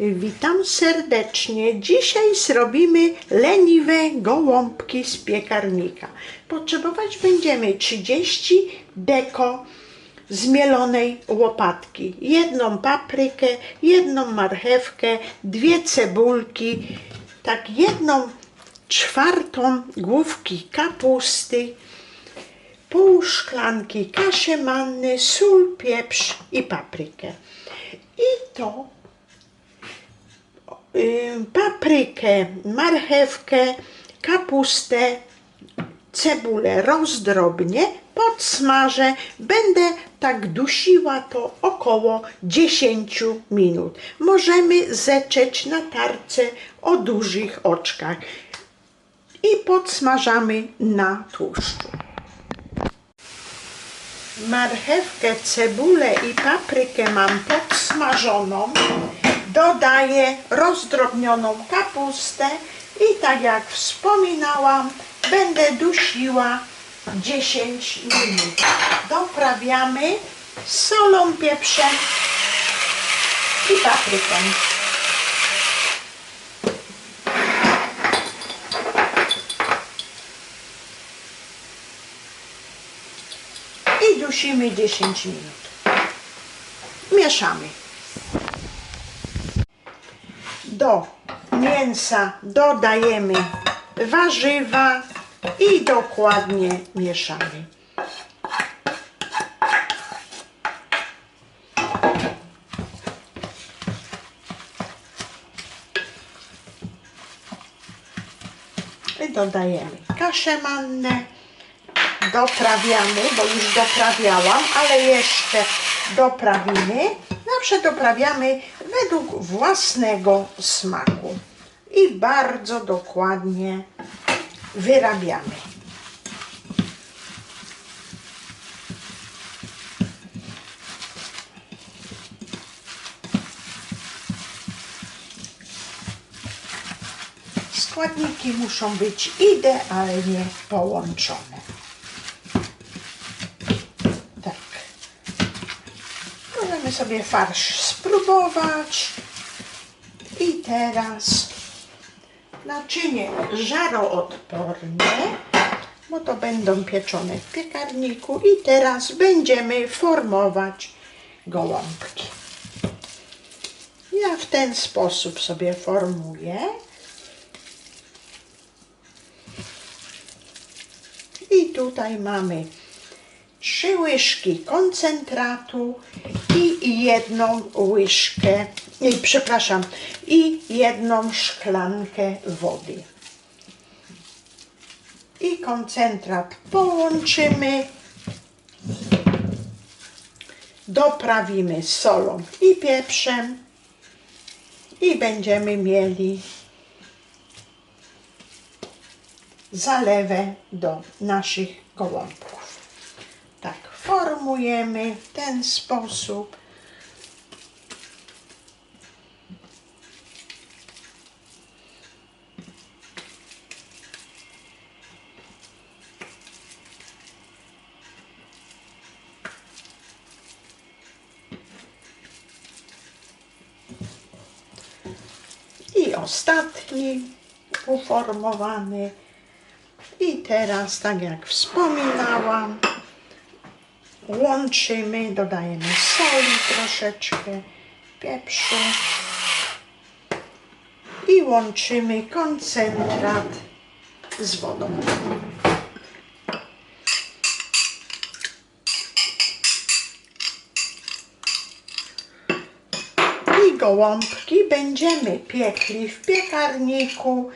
Witam serdecznie. Dzisiaj zrobimy leniwe gołąbki z piekarnika. Potrzebować będziemy 30 deko zmielonej łopatki, jedną paprykę, jedną marchewkę, dwie cebulki, tak jedną czwartą główki kapusty, pół szklanki kaszy manny, sól, pieprz i paprykę. I to paprykę, marchewkę, kapustę, cebulę rozdrobnię, podsmażę, będę tak dusiła to około 10 minut. Możemy zeczeć na tarce o dużych oczkach i podsmażamy na tłuszczu. Marchewkę, cebulę i paprykę mam podsmażoną. Dodaję rozdrobnioną kapustę i tak jak wspominałam, będę dusiła 10 minut. Doprawiamy solą, pieprzem i papryką. i dusimy 10 minut. Mieszamy. Do mięsa dodajemy warzywa i dokładnie mieszamy. I dodajemy kaszę mannę doprawiamy, bo już doprawiałam, ale jeszcze doprawimy. Zawsze doprawiamy według własnego smaku i bardzo dokładnie wyrabiamy. Składniki muszą być idealnie połączone. Tak. Możemy sobie farsz spróbować. I teraz naczynie żaroodporne, bo to będą pieczone w piekarniku. I teraz będziemy formować gołąbki. Ja w ten sposób sobie formuję. I tutaj mamy trzy łyżki koncentratu i jedną łyżkę, nie, przepraszam, i jedną szklankę wody. I koncentrat połączymy, doprawimy solą i pieprzem i będziemy mieli zalewę do naszych gołąbków. Tak, formujemy w ten sposób. I ostatni uformowany. I teraz, tak jak wspominałam, łączymy, dodajemy soli troszeczkę, pieprzu i łączymy koncentrat z wodą. I gołąbki będziemy piekli w piekarniku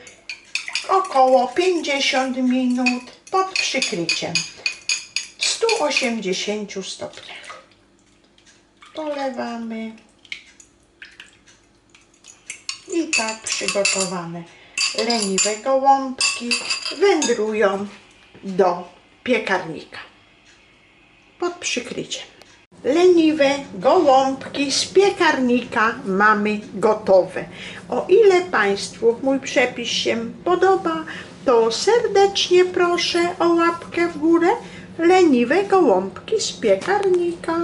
około 50 minut pod przykryciem 180 stopniach. Polewamy i tak przygotowane leniwe gołąbki wędrują do piekarnika pod przykryciem. Leniwe gołąbki z piekarnika mamy gotowe. O ile Państwu mój przepis się podoba, to serdecznie proszę o łapkę w górę. Leniwe gołąbki z piekarnika.